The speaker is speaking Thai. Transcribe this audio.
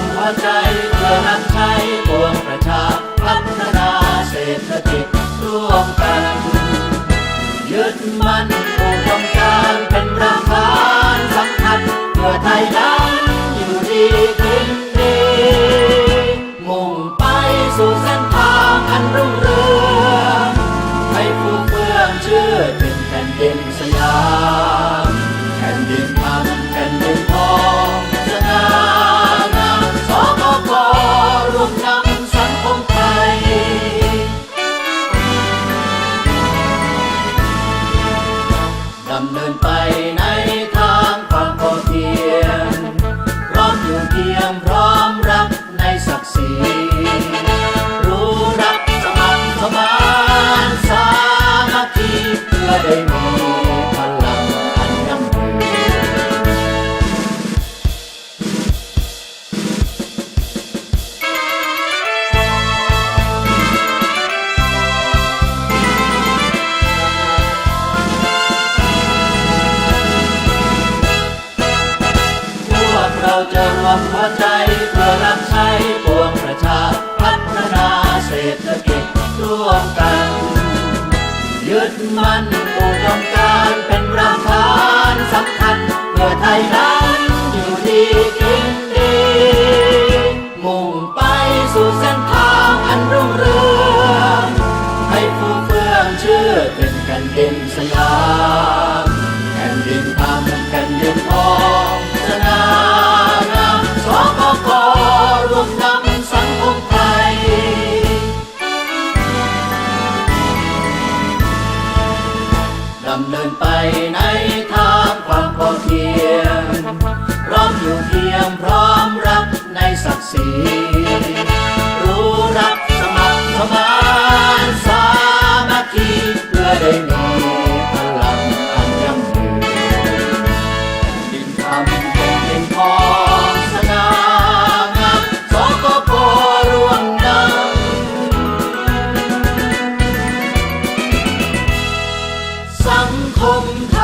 มหัวใจเพื่อรับใช้ปวงประชาพัฒนาเศรษฐกิจร่วมกันยึดมั่นอุดมการเป็นรากฐานสำคัญเพื่อไทยนั้นอยู่ดีกินดีมุ่งไปสู่เส้นทางอันรุ่งเรืองให้ผู้เฟื่องชื่อถึงแผ่นดินสยามำเนินไป เราจะรวมหัวใจเพื่อรับใช้ปวงประชา พัฒนาเศรษฐกิจร่วมกัน ยึดมั่นอุดมการเป็นรากฐานสำคัญ เพื่อไทยนั้นอยู่ดีกิ คม